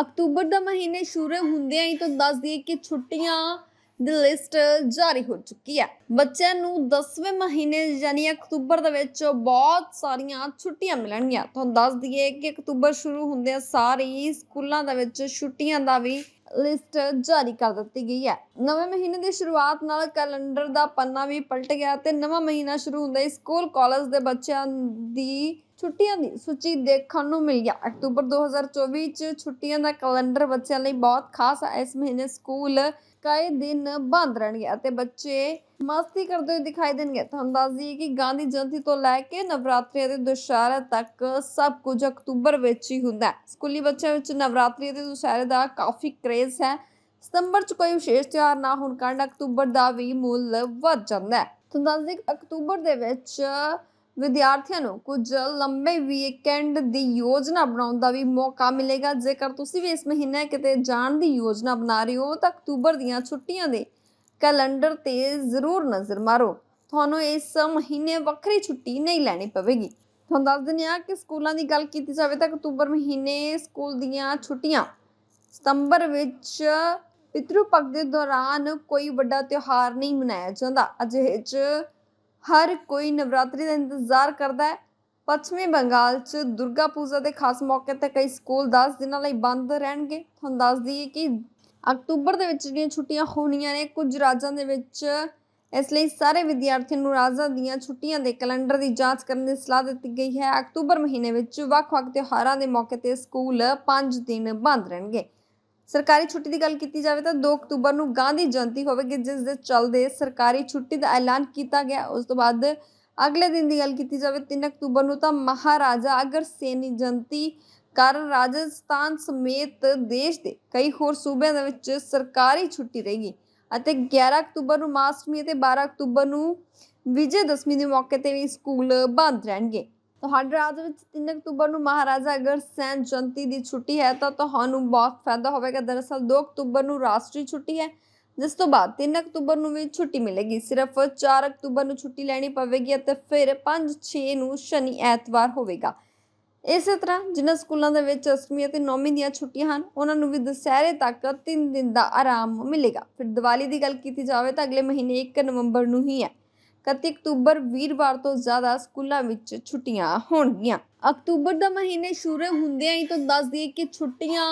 October ਦਾ ਮਹੀਨੇ ਸ਼ੁਰੂ ਹੁੰਦਿਆਂ ਹੀ ਤਾਂ ਦੱਸ ਦਈਏ ਕਿ ਛੁੱਟੀਆਂ ਦੀ ਲਿਸਟ ਜਾਰੀ ਹੋ ਚੁੱਕੀ ਹੈ। ਬੱਚਿਆਂ ਨੂੰ 10ਵੇਂ ਮਹੀਨੇ ਯਾਨੀ ਅਕਤੂਬਰ ਦੇ ਵਿੱਚ ਬਹੁਤ ਸਾਰੀਆਂ ਛੁੱਟੀਆਂ ਮਿਲਣਗੀਆਂ। ਤੁਹਾਨੂੰ ਦੱਸ ਦਈਏ ਕਿ ਅਕਤੂਬਰ ਸ਼ੁਰੂ ਹੁੰਦਿਆਂ ਸਾਰੇ ਸਕੂਲਾਂ ਦੇ ਵਿੱਚ ਛੁੱਟੀਆਂ ਦਾ ਵੀ ਲਿਸਟ ਜਾਰੀ ਕਰ ਦਿੱਤੀ ਗਈ ਹੈ। ਨਵੇਂ ਮਹੀਨੇ ਦੀ ਸ਼ੁਰੂਆਤ ਨਾਲ ਕੈਲੰਡਰ ਦਾ ਪੰਨਾ ਵੀ ਪਲਟ ਗਿਆ ਤੇ ਨਵਾਂ ਮਹੀਨਾ ਸ਼ੁਰੂ ਹੁੰਦਾ ਹੀ ਸਕੂਲ, ਕਾਲਜ ਦੇ ਬੱਚਿਆਂ ਦੀ ਛੁੱਟੀਆਂ ਦੀ ਸੂਚੀ ਦੇਖਣ ਨੂੰ ਮਿਲ ਗਿਆ। ਅਕਤੂਬਰ 2024 ਚ ਛੁੱਟੀਆਂ ਦਾ ਕੈਲੰਡਰ ਬੱਚਿਆਂ ਲਈ ਬਹੁਤ ਖਾਸ ਹੈ। ਇਸ ਮਹੀਨੇ ਸਕੂਲ ਕਈ ਦਿਨ ਬੰਦ ਰਹਿਣਗੇ ਅਤੇ ਬੱਚੇ ਮਸਤੀ ਕਰਦੇ ਹੋਏ ਦਿਖਾਈ ਦੇਣਗੇ। ਤੁਹਾਨੂੰ ਦੱਸ ਦਈਏ ਕਿ ਗਾਂਧੀ ਜਯੰਤੀ ਤੋਂ ਲੈ ਕੇ ਨਵਰਾਤਰੀ ਅਤੇ ਦੁਸਹਿਰਾ ਤੱਕ ਸਭ ਕੁਝ ਅਕਤੂਬਰ ਵਿੱਚ ਹੀ ਹੁੰਦਾ ਹੈ। ਸਕੂਲੀ ਬੱਚਿਆਂ ਵਿੱਚ ਨਵਰਾਤਰੀ ਅਤੇ ਦੁਸਹਿਰੇ ਦਾ ਕਾਫੀ ਕ੍ਰੇਜ਼ ਹੈ। ਸਤੰਬਰ 'ਚ ਕੋਈ ਵਿਸ਼ੇਸ਼ ਤਿਉਹਾਰ ਨਾ ਹੋਣ ਕਾਰਨ ਅਕਤੂਬਰ ਦਾ ਵੀ ਮੁੱਲ ਵੱਧ ਜਾਂਦਾ ਹੈ। ਤੁਹਾਨੂੰ ਦੱਸ ਦਈਏ ਕਿ ਅਕਤੂਬਰ ਦੇ ਵਿੱਚ ਵਿਦਿਆਰਥੀਆਂ ਨੂੰ ਕੁਝ ਲੰਬੇ ਵੀਕਐਂਡ ਦੀ ਯੋਜਨਾ ਬਣਾਉਣ ਦਾ ਵੀ ਮੌਕਾ ਮਿਲੇਗਾ। ਜੇਕਰ ਤੁਸੀਂ ਵੀ ਇਸ ਮਹੀਨੇ ਕਿਤੇ ਜਾਣ ਦੀ ਯੋਜਨਾ ਬਣਾ ਰਹੇ ਹੋ ਤਾਂ ਅਕਤੂਬਰ ਦੀਆਂ ਛੁੱਟੀਆਂ ਦੇ ਕੈਲੰਡਰ ਤੇ ਜ਼ਰੂਰ ਨਜ਼ਰ ਮਾਰੋ। ਤੁਹਾਨੂੰ ਇਸ ਮਹੀਨੇ ਵੱਖਰੀ ਛੁੱਟੀ ਨਹੀਂ ਲੈਣੀ ਪਵੇਗੀ। ਤੁਹਾਨੂੰ ਦੱਸ ਦਿੰਦੇ ਹਾਂ ਕਿ ਸਕੂਲਾਂ ਦੀ ਗੱਲ ਕੀਤੀ ਜਾਵੇ ਤਾਂ ਅਕਤੂਬਰ ਮਹੀਨੇ ਸਕੂਲ ਦੀਆਂ ਛੁੱਟੀਆਂ। ਸਤੰਬਰ ਵਿੱਚ ਪਿਤਰੂ ਪੱਖ ਦੇ ਦੌਰਾਨ ਕੋਈ ਵੱਡਾ ਤਿਉਹਾਰ ਨਹੀਂ ਮਨਾਇਆ ਜਾਂਦਾ। ਅਜਿਹੇ 'ਚ ਹਰ ਕੋਈ ਨਵਰਾਤਰੀ ਦਾ ਇੰਤਜ਼ਾਰ ਕਰਦਾ ਹੈ। ਪੱਛਮੀ ਬੰਗਾਲ 'ਚ ਦੁਰਗਾ ਪੂਜਾ ਦੇ ਖਾਸ ਮੌਕੇ ਤੇ ਕਈ ਸਕੂਲ 10 ਦਿਨਾਂ ਲਈ ਬੰਦ ਰਹਿਣਗੇ। ਤੁਹਾਨੂੰ ਦੱਸ ਦਈਏ ਕਿ ਅਕਤੂਬਰ ਦੇ ਵਿੱਚ ਜਿਹੜੀਆਂ ਛੁੱਟੀਆਂ ਹੋਣੀਆਂ ਨੇ, ਕੁਝ ਰਾਜਾਂ ਦੇ ਵਿੱਚ ਇਸ ਲਈ ਸਾਰੇ ਵਿਦਿਆਰਥੀਆਂ ਨੂੰ ਰਾਜਾਂ ਦੀਆਂ ਛੁੱਟੀਆਂ ਦੇ ਕੈਲੰਡਰ ਦੀ ਜਾਂਚ ਕਰਨ ਦੀ ਸਲਾਹ ਦਿੱਤੀ ਗਈ ਹੈ। ਅਕਤੂਬਰ ਮਹੀਨੇ ਵਿੱਚ ਵੱਖ-ਵੱਖ ਤਿਉਹਾਰਾਂ ਦੇ ਮੌਕੇ ਤੇ ਸਕੂਲ 5 ਦਿਨ ਬੰਦ ਰਹਿਣਗੇ। ਸਰਕਾਰੀ ਛੁੱਟੀ ਦੀ ਗੱਲ ਕੀਤੀ ਜਾਵੇ ਤਾਂ 2 ਅਕਤੂਬਰ ਨੂੰ ਗਾਂਧੀ ਜਯੰਤੀ ਹੋਵੇਗੀ, ਜਿਸ ਦੇ ਚੱਲਦੇ ਸਰਕਾਰੀ ਛੁੱਟੀ ਦਾ ਐਲਾਨ ਕੀਤਾ ਗਿਆ। ਉਸ ਤੋਂ ਬਾਅਦ ਅਗਲੇ ਦਿਨ ਦੀ ਗੱਲ ਕੀਤੀ ਜਾਵੇ 3 ਅਕਤੂਬਰ ਨੂੰ ਤਾਂ ਮਹਾਰਾਜਾ ਅਗਰਸੈਨੀ ਜਯੰਤੀ ਕਾਰਨ ਰਾਜਸਥਾਨ ਸਮੇਤ ਦੇਸ਼ ਦੇ ਕਈ ਹੋਰ ਸੂਬਿਆਂ ਦੇ ਵਿੱਚ ਸਰਕਾਰੀ ਛੁੱਟੀ ਰਹੇਗੀ ਅਤੇ 11 ਅਕਤੂਬਰ ਨੂੰ ਮਾਸਟਮੀ ਅਤੇ 12 ਅਕਤੂਬਰ ਨੂੰ ਵਿਜੇ ਦਸ਼ਮੀ ਦੇ ਮੌਕੇ ਤੇ ਵੀ ਸਕੂਲ ਬੰਦ ਰਹਿਣਗੇ। ਤੁਹਾਡੇ ਰਾਜ ਵਿੱਚ 3 ਅਕਤੂਬਰ ਨੂੰ ਮਹਾਰਾਜਾ ਅਗਰਸੈਨ ਜਯੰਤੀ ਦੀ ਛੁੱਟੀ ਹੈ ਤਾਂ ਤੁਹਾਨੂੰ ਬਹੁਤ ਫਾਇਦਾ ਹੋਵੇਗਾ। ਦਰਅਸਲ 2 ਅਕਤੂਬਰ ਨੂੰ ਰਾਸ਼ਟਰੀ ਛੁੱਟੀ ਹੈ, ਜਿਸ ਤੋਂ ਬਾਅਦ 3 ਅਕਤੂਬਰ ਨੂੰ ਵੀ ਛੁੱਟੀ ਮਿਲੇਗੀ। ਸਿਰਫ 4 ਅਕਤੂਬਰ ਨੂੰ ਛੁੱਟੀ ਲੈਣੀ ਪਵੇਗੀ ਅਤੇ ਫਿਰ 5-6 ਨੂੰ ਸ਼ਨੀ ਐਤਵਾਰ ਹੋਵੇਗਾ। ਇਸੇ ਤਰ੍ਹਾਂ ਜਿਨ੍ਹਾਂ ਸਕੂਲਾਂ ਦੇ ਵਿੱਚ ਅਸ਼ਟਮੀ ਅਤੇ ਨੌਮੀ ਦੀਆਂ ਛੁੱਟੀਆਂ ਹਨ, ਉਹਨਾਂ ਨੂੰ ਵੀ ਦੁਸਹਿਰੇ ਤੱਕ 3 ਦਿਨ ਦਾ ਆਰਾਮ ਮਿਲੇਗਾ। ਫਿਰ ਦੀਵਾਲੀ ਦੀ ਗੱਲ ਕੀਤੀ ਜਾਵੇ ਤਾਂ ਅਗਲੇ ਮਹੀਨੇ 1 ਨਵੰਬਰ ਨੂੰ ਹੀ ਹੈ। 31 ਅਕਤੂਬਰ ਵੀਰਵਾਰ ਤੋਂ ਜ਼ਿਆਦਾ ਸਕੂਲਾਂ ਵਿੱਚ ਛੁੱਟੀਆਂ ਹੋਣਗੀਆਂ। ਅਕਤੂਬਰ ਦਾ ਮਹੀਨੇ ਸ਼ੁਰੂ ਹੁੰਦਿਆਂ ਹੀ ਤਾਂ ਦੱਸ ਦਈਏ ਕਿ ਛੁੱਟੀਆਂ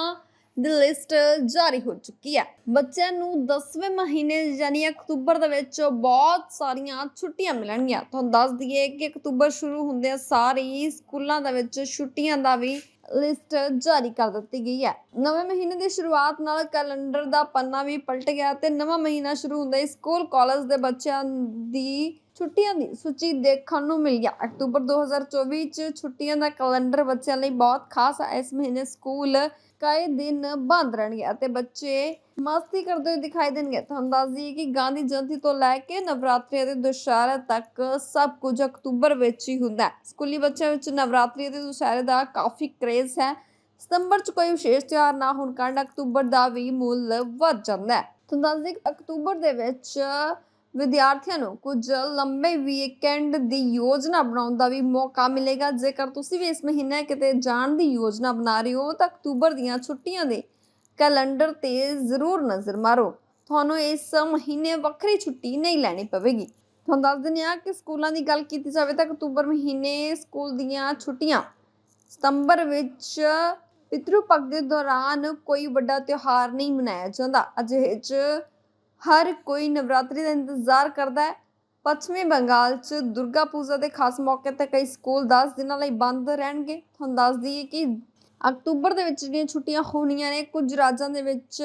ਦੀ ਲਿਸਟ ਜਾਰੀ ਹੋ ਚੁੱਕੀ ਹੈ। ਬੱਚਿਆਂ ਨੂੰ 10ਵੇਂ ਮਹੀਨੇ ਯਾਨੀ ਅਕਤੂਬਰ ਦੇ ਵਿੱਚ ਬਹੁਤ ਸਾਰੀਆਂ ਛੁੱਟੀਆਂ ਮਿਲਣਗੀਆਂ। ਤੁਹਾਨੂੰ ਦੱਸ ਦਈਏ ਕਿ ਅਕਤੂਬਰ ਸ਼ੁਰੂ ਹੁੰਦਿਆਂ ਸਾਰੇ ਸਕੂਲਾਂ ਦੇ ਵਿੱਚ ਛੁੱਟੀਆਂ ਦਾ ਵੀ ਲਿਸਟ ਜਾਰੀ ਕਰ ਦਿੱਤੀ ਗਈ ਹੈ। ਨਵੇਂ ਮਹੀਨੇ ਦੀ ਸ਼ੁਰੂਆਤ ਨਾਲ ਕੈਲੰਡਰ ਦਾ ਪੰਨਾ ਵੀ ਪਲਟ ਗਿਆ ਤੇ ਨਵਾਂ ਮਹੀਨਾ ਸ਼ੁਰੂ ਹੁੰਦਾ ਹੀ ਸਕੂਲ, ਕਾਲਜ ਦੇ ਬੱਚਿਆਂ ਦੀ ਛੁੱਟੀਆਂ ਦੀ ਸੂਚੀ ਦੇਖਣ ਨੂੰ ਮਿਲ ਗਿਆ। ਅਕਤੂਬਰ 2024 ਚ ਛੁੱਟੀਆਂ ਦਾ ਕੈਲੰਡਰ ਬੱਚਿਆਂ ਲਈ ਬਹੁਤ ਖਾਸ ਹੈ। ਇਸ ਮਹੀਨੇ ਸਕੂਲ ਕਈ ਦਿਨ ਬੰਦ ਰਹਿਣਗੇ ਅਤੇ ਬੱਚੇ ਮਸਤੀ ਕਰਦੇ ਹੋਏ ਦਿਖਾਈ ਦੇਣਗੇ। ਤੁਹਾਨੂੰ ਦੱਸ ਦਈਏ ਕਿ ਗਾਂਧੀ ਜਯੰਤੀ ਤੋਂ ਲੈ ਕੇ ਨਵਰਾਤਰੀ ਅਤੇ ਦੁਸਹਿਰਾ ਤੱਕ ਸਭ ਕੁਝ ਅਕਤੂਬਰ ਵਿੱਚ ਹੀ ਹੁੰਦਾ ਹੈ। ਸਕੂਲੀ ਬੱਚਿਆਂ ਵਿੱਚ ਨਵਰਾਤਰੀ ਅਤੇ ਦੁਸਹਿਰੇ ਦਾ ਕਾਫੀ ਕ੍ਰੇਜ਼ ਹੈ। ਸਤੰਬਰ 'ਚ ਕੋਈ ਵਿਸ਼ੇਸ਼ ਤਿਉਹਾਰ ਨਾ ਹੋਣ ਕਾਰਨ ਅਕਤੂਬਰ ਦਾ ਵੀ ਮੁੱਲ ਵੱਧ ਜਾਂਦਾ ਹੈ। ਤੁਹਾਨੂੰ ਦੱਸ ਦਈਏ ਅਕਤੂਬਰ ਦੇ ਵਿੱਚ ਵਿਦਿਆਰਥੀਆਂ ਨੂੰ ਕੁਝ ਲੰਬੇ ਵੀਕਐਂਡ ਦੀ ਯੋਜਨਾ ਬਣਾਉਣ ਦਾ ਵੀ ਮੌਕਾ ਮਿਲੇਗਾ। ਜੇਕਰ ਤੁਸੀਂ ਵੀ ਇਸ ਮਹੀਨੇ ਕਿਤੇ ਜਾਣ ਦੀ ਯੋਜਨਾ ਬਣਾ ਰਹੇ ਹੋ, ਤਾਂ ਅਕਤੂਬਰ ਦੀਆਂ ਛੁੱਟੀਆਂ ਦੇ ਕੈਲੰਡਰ ਤੇ ਜ਼ਰੂਰ ਨਜ਼ਰ ਮਾਰੋ। ਤੁਹਾਨੂੰ ਇਸ ਮਹੀਨੇ ਵੱਖਰੀ ਛੁੱਟੀ ਨਹੀਂ ਲੈਣੀ ਪਵੇਗੀ। ਤੁਹਾਨੂੰ ਦੱਸ ਦਿੰਦੇ ਹਾਂ ਕਿ ਸਕੂਲਾਂ ਦੀ ਗੱਲ ਕੀਤੀ ਜਾਵੇ ਤਾਂ ਅਕਤੂਬਰ ਮਹੀਨੇ ਸਕੂਲ ਦੀਆਂ ਛੁੱਟੀਆਂ ਸਤੰਬਰ ਵਿੱਚ ਪਿਤਰੂ ਪੱਖ ਦੇ ਦੌਰਾਨ ਕੋਈ ਵੱਡਾ ਤਿਉਹਾਰ ਨਹੀਂ ਮਨਾਇਆ ਜਾਂਦਾ। ਅਜਿਹੇ 'ਚ ਹਰ ਕੋਈ ਨਵਰਾਤਰੀ ਦਾ ਇੰਤਜ਼ਾਰ ਕਰਦਾ ਹੈ। ਪੱਛਮੀ ਬੰਗਾਲ 'ਚ ਦੁਰਗਾ ਪੂਜਾ ਦੇ ਖਾਸ ਮੌਕੇ ਤੇ ਕਈ ਸਕੂਲ 10 ਦਿਨਾਂ ਲਈ ਬੰਦ ਰਹਿਣਗੇ। ਤੁਹਾਨੂੰ ਦੱਸ ਦਈਏ ਕਿ ਅਕਤੂਬਰ ਦੇ ਵਿੱਚ ਜਿਹੜੀਆਂ ਛੁੱਟੀਆਂ ਹੋਣੀਆਂ ਨੇ, ਕੁਝ ਰਾਜਾਂ ਦੇ ਵਿੱਚ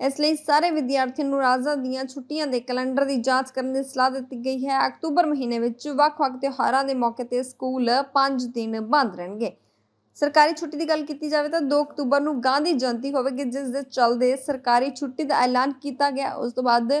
ਇਸ ਲਈ ਸਾਰੇ ਵਿਦਿਆਰਥੀਆਂ ਨੂੰ ਰਾਜਾਂ ਦੀਆਂ ਛੁੱਟੀਆਂ ਦੇ ਕੈਲੰਡਰ ਦੀ ਜਾਂਚ ਕਰਨ ਦੀ ਸਲਾਹ ਦਿੱਤੀ ਗਈ ਹੈ। ਅਕਤੂਬਰ ਮਹੀਨੇ ਵਿੱਚ ਵੱਖ-ਵੱਖ ਤਿਉਹਾਰਾਂ ਦੇ ਮੌਕੇ ਤੇ ਸਕੂਲ 5 ਦਿਨ ਬੰਦ ਰਹਿਣਗੇ। ਸਰਕਾਰੀ ਛੁੱਟੀ ਦੀ ਗੱਲ ਕੀਤੀ ਜਾਵੇ ਤਾਂ 2 ਅਕਤੂਬਰ ਨੂੰ ਗਾਂਧੀ ਜਯੰਤੀ ਹੋਵੇਗੀ ਜਿਸ ਦੇ ਚੱਲਦੇ ਸਰਕਾਰੀ ਛੁੱਟੀ ਦਾ ਐਲਾਨ ਕੀਤਾ ਗਿਆ, ਉਸ ਤੋਂ ਬਾਅਦ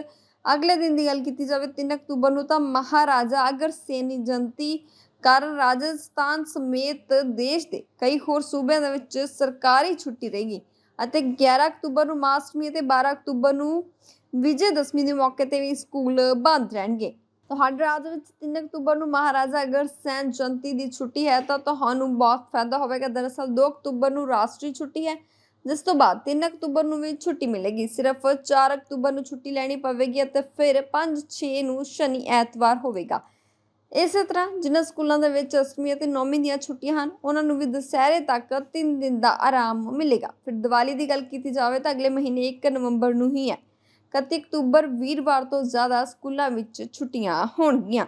ਅਗਲੇ ਦਿਨ ਦੀ ਗੱਲ ਕੀਤੀ ਜਾਵੇ 3 ਅਕਤੂਬਰ ਨੂੰ ਤਾਂ ਮਹਾਰਾਜਾ ਅਗਰਸੈਨੀ ਜਯੰਤੀ ਕਾਰਨ ਰਾਜਸਥਾਨ ਸਮੇਤ ਦੇਸ਼ ਦੇ ਕਈ ਹੋਰ ਸੂਬਿਆਂ ਦੇ ਵਿੱਚ ਸਰਕਾਰੀ ਛੁੱਟੀ ਰਹੇਗੀ ਅਤੇ 11 ਅਕਤੂਬਰ ਨੂੰ ਮਾਸਟਮੀ ਅਤੇ 12 ਅਕਤੂਬਰ ਨੂੰ ਵਿਜੇ ਦਸ਼ਮੀ ਦੇ ਮੌਕੇ ਤੇ ਵੀ ਸਕੂਲ ਬੰਦ ਰਹਿਣਗੇ। ਤੁਹਾਡੇ ਰਾਜ ਵਿੱਚ 3 ਅਕਤੂਬਰ ਨੂੰ ਮਹਾਰਾਜਾ ਅਗਰਸੈਨ ਜਯੰਤੀ ਦੀ ਛੁੱਟੀ ਹੈ ਤਾਂ ਤੁਹਾਨੂੰ ਬਹੁਤ ਫਾਇਦਾ ਹੋਵੇਗਾ ਦਰਅਸਲ 2 ਅਕਤੂਬਰ ਨੂੰ ਰਾਸ਼ਟਰੀ ਛੁੱਟੀ ਹੈ ਜਿਸ ਤੋਂ ਬਾਅਦ 3 ਅਕਤੂਬਰ ਨੂੰ ਵੀ ਛੁੱਟੀ ਮਿਲੇਗੀ ਸਿਰਫ 4 ਅਕਤੂਬਰ ਨੂੰ ਛੁੱਟੀ ਲੈਣੀ ਪਵੇਗੀ ਅਤੇ ਫਿਰ 5-6 ਨੂੰ ਸ਼ਨੀ ਐਤਵਾਰ ਹੋਵੇਗਾ ਇਸੇ ਤਰ੍ਹਾਂ ਜਿਨ੍ਹਾਂ ਸਕੂਲਾਂ ਦੇ ਵਿੱਚ ਅਸ਼ਟਮੀ ਅਤੇ ਨੌਮੀ ਦੀਆਂ ਛੁੱਟੀਆਂ ਹਨ ਉਹਨਾਂ ਨੂੰ ਵੀ ਦੁਸਹਿਰੇ ਤੱਕ 3 ਦਿਨ ਦਾ ਆਰਾਮ ਮਿਲੇਗਾ ਫਿਰ ਦੀਵਾਲੀ ਦੀ ਗੱਲ ਕੀਤੀ ਜਾਵੇ ਤਾਂ ਅਗਲੇ ਮਹੀਨੇ 1 ਨਵੰਬਰ ਨੂੰ ਹੀ ਹੈ 31 ਅਕਤੂਬਰ ਵੀਰਵਾਰ ਤੋਂ ਜ਼ਿਆਦਾ ਸਕੂਲਾਂ ਵਿੱਚ ਛੁੱਟੀਆਂ ਹੋਣਗੀਆਂ।